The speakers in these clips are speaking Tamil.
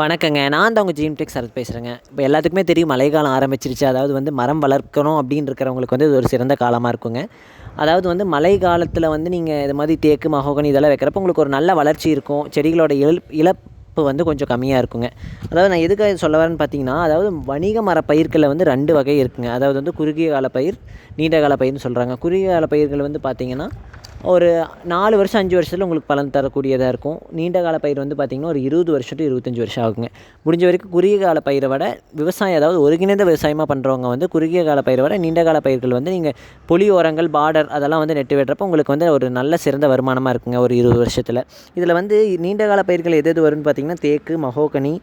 வணக்கங்க. நான் தான் உங்கள் ஜீம் டெக் சரத் பேசுகிறேங்க இப்போ எல்லாத்துக்குமே தெரியும் மழைக்காலம் ஆரம்பிச்சிருச்சு. அதாவது வந்து மரம் வளர்க்கணும் அப்படின்னு இருக்கிறவங்களுக்கு வந்து இது ஒரு சிறந்த காலமாக இருக்குங்க. அதாவது வந்து மழை காலத்தில் வந்து நீங்கள் இது மாதிரி தேக்கு மகோகனி இதெல்லாம் வைக்கிறப்ப உங்களுக்கு ஒரு நல்ல வளர்ச்சி இருக்கும். செடிகளோட இழ இழப்பு வந்து கொஞ்சம் கம்மியாக இருக்குங்க. அதாவது நான் எதுக்காக சொல்ல வரேன்னு பார்த்தீங்கன்னா அதாவது வணிக மர பயிர்களில் வந்து ரெண்டு வகை இருக்குங்க. அதாவது வந்து குறுகிய கால பயிர் நீண்ட கால பயிர்னு சொல்கிறாங்க குறுகிய கால பயிர்கள் வந்து பார்த்திங்கன்னா ஒரு நாலு வருஷம் அஞ்சு வருஷத்தில் உங்களுக்கு பலன் தரக்கூடியதாக இருக்கும். நீண்ட கால பயிர் வந்து பார்த்திங்கன்னா ஒரு இருபது வருஷம் டு இருபத்தஞ்சி வருஷம் ஆகுங்க. முடிஞ்ச வரைக்கும் குறுகிய கால பயிரை விட விவசாயம் அதாவது ஒருங்கிணைந்த விவசாயமாக பண்ணுறவங்க வந்து குறுகிய கால பயிரை விட நீண்ட கால பயிர்கள் வந்து நீங்கள் புளி ஓரங்கள் பார்டர் அதெல்லாம் வந்து நெட்டு வெட்டுறப்போ உங்களுக்கு வந்து ஒரு நல்ல சிறந்த வருமானமாக இருக்குங்க ஒரு இருபது வருஷத்தில். இதில் வந்து நீண்ட கால பயிர்கள் எது எது வரும்னு பார்த்திங்கன்னா தேக்கு மகோகனி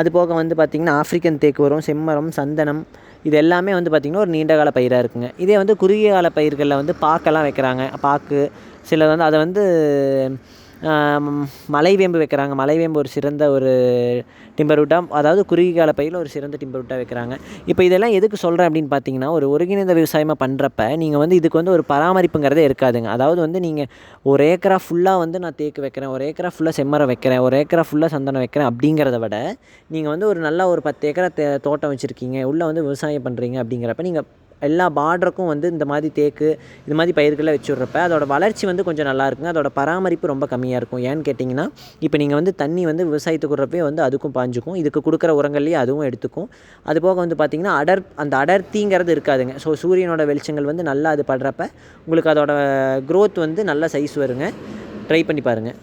அது போக வந்து பார்த்திங்கன்னா ஆஃப்ரிக்கன் தேக்கு வரும் செம்மரம் சந்தனம் இது எல்லாமே வந்து பார்த்திங்கன்னா ஒரு நீண்ட கால பயிராக இருக்குங்க. இதே வந்து குறுகிய கால பயிர்களில் வந்து பாக்கெல்லாம் வைக்கிறாங்க. பாக்கு சிலர் வந்து அதை வந்து மலைவேம்பு வைக்கிறாங்க. மலைவேம்பு ஒரு சிறந்த ஒரு டிம்பர் வுட்டாக அதாவது குறுகிய கால பயிரில் ஒரு சிறந்த டிம்பர் வுட்டாக வைக்கிறாங்க. இப்போ இதெல்லாம் எதுக்கு சொல்கிறேன் அப்படின்னு பார்த்தீங்கன்னா ஒரு ஒருங்கிணைந்த விவசாயமாக பண்ணுறப்ப நீங்கள் வந்து இதுக்கு வந்து ஒரு பராமரிப்புங்கிறதே இருக்காதுங்க. அதாவது வந்து நீங்கள் ஒரு ஏக்கரா ஃபுல்லாக வந்து நான் தேக்கு வைக்கிறேன் ஒரு ஏக்கரா ஃபுல்லாக செம்மரம் வைக்கிறேன் ஒரு ஏக்கரா ஃபுல்லாக சந்தனம் வைக்கிறேன் அப்படிங்கிறத விட நீங்கள் வந்து ஒரு நல்ல ஒரு பத்து ஏக்கரா தோட்டம் வச்சுருக்கீங்க உள்ளே வந்து விவசாயம் பண்ணுறீங்க அப்படிங்கிறப்ப நீங்கள் எல்லா பார்டருக்கும் வந்து இந்த மாதிரி தேக்கு இது மாதிரி பயிர்களை வச்சுட்றப்ப அதோட வளர்ச்சி வந்து கொஞ்சம் நல்லா இருக்குங்க. அதோட பராமரிப்பு ரொம்ப கம்மியாக இருக்கும். ஏன்னு கேட்டிங்கன்னா இப்போ நீங்கள் வந்து தண்ணி வந்து விவசாயத்துக்கு விட்றப்பே வந்து அதுக்கும் பாஞ்சுக்கும். இதுக்கு கொடுக்குற உரங்கள்லேயே அதுவும் எடுத்துக்கும். அது போக வந்து பார்த்திங்கன்னா அடர் அந்த அடர்த்திங்கிறது இருக்காதுங்க. ஸோ சூரியனோட வெளிச்சங்கள் வந்து நல்லா அது படுறப்ப உங்களுக்கு அதோட க்ரோத் வந்து நல்ல சைஸ் வருங்க. ட்ரை பண்ணி பாருங்கள்